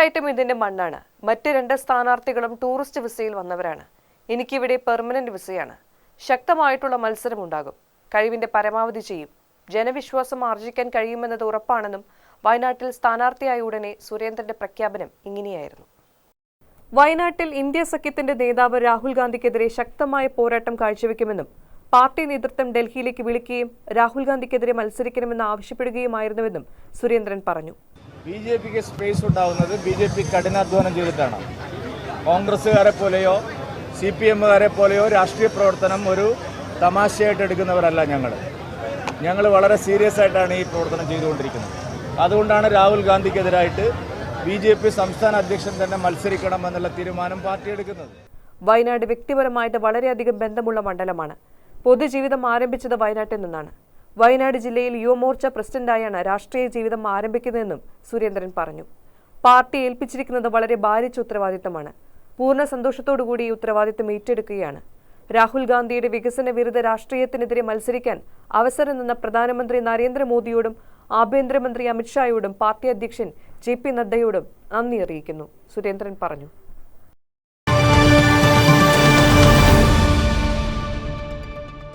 തീർച്ചയായിട്ടും ഇതിന്റെ മണ്ണാണ്. മറ്റ് രണ്ട് സ്ഥാനാർത്ഥികളും ടൂറിസ്റ്റ് വിസയിൽ വന്നവരാണ്. എനിക്കിവിടെ പെർമനന്റ് വിസയാണ് ശക്തമായിട്ടുള്ള മത്സരമുണ്ടാകും. കഴിവിന്റെ പരമാവധി ചെയ്യും. ജനവിശ്വാസം ആർജിക്കാൻ കഴിയുമെന്നത് ഉറപ്പാണെന്നും വയനാട്ടിൽ സ്ഥാനാർത്ഥിയായ ഉടനെ സുരേന്ദ്രന്റെ പ്രഖ്യാപനം ഇങ്ങനെയായിരുന്നു. വയനാട്ടിൽ ഇന്ത്യ സഖ്യത്തിന്റെ നേതാവ് രാഹുൽ ഗാന്ധിക്കെതിരെ ശക്തമായ പോരാട്ടം കാഴ്ചവെക്കുമെന്നും പാർട്ടി നേതൃത്വം ഡൽഹിയിലേക്ക് വിളിക്കുകയും രാഹുൽ ഗാന്ധിക്കെതിരെ മത്സരിക്കണമെന്ന് ആവശ്യപ്പെടുകയുമായിരുന്നുവെന്നും സുരേന്ദ്രൻ പറഞ്ഞു. ബി ജെ പിക്ക് സ്പേസ് ഉണ്ടാവുന്നത് ബി ജെ പി കഠിനാധ്വാനം ചെയ്തിട്ടാണ്. കോൺഗ്രസ്സുകാരെ പോലെയോ സി പി എമ്മുകാരെ പോലെയോ രാഷ്ട്രീയ പ്രവർത്തനം ഒരു തമാശയായിട്ട് എടുക്കുന്നവരല്ല ഞങ്ങൾ ഞങ്ങൾ വളരെ സീരിയസ് ആയിട്ടാണ് ഈ പ്രവർത്തനം ചെയ്തുകൊണ്ടിരിക്കുന്നത്. അതുകൊണ്ടാണ് രാഹുൽ ഗാന്ധിക്കെതിരായിട്ട് ബി ജെ പി സംസ്ഥാന അധ്യക്ഷൻ തന്നെ മത്സരിക്കണം എന്നുള്ള തീരുമാനം പാർട്ടി എടുക്കുന്നത്. വയനാട് വ്യക്തിപരമായിട്ട് വളരെയധികം ബന്ധമുള്ള മണ്ഡലമാണ്. പൊതുജീവിതം ആരംഭിച്ചത് വയനാട്ടിൽ നിന്നാണ്. വയനാട് ജില്ലയിൽ യുവമോർച്ച പ്രസിഡന്റായാണ് രാഷ്ട്രീയ ജീവിതം ആരംഭിക്കുന്നതെന്നും സുരേന്ദ്രൻ പറഞ്ഞു. പാർട്ടി ഏൽപ്പിച്ചിരിക്കുന്നത് വളരെ ഭാരിച്ച ഉത്തരവാദിത്തമാണ്. പൂർണ സന്തോഷത്തോടുകൂടി ഈ ഉത്തരവാദിത്തം ഏറ്റെടുക്കുകയാണ്. രാഹുൽ ഗാന്ധിയുടെ വികസന വിരുദ്ധ രാഷ്ട്രീയത്തിനെതിരെ മത്സരിക്കാൻ അവസരം നിന്ന പ്രധാനമന്ത്രി നരേന്ദ്രമോദിയോടും ആഭ്യന്തരമന്ത്രി അമിത്ഷായോടും പാർട്ടി അധ്യക്ഷൻ ജെ പി നദ്ദയോടും നന്ദി അറിയിക്കുന്നു. സുരേന്ദ്രൻ പറഞ്ഞു.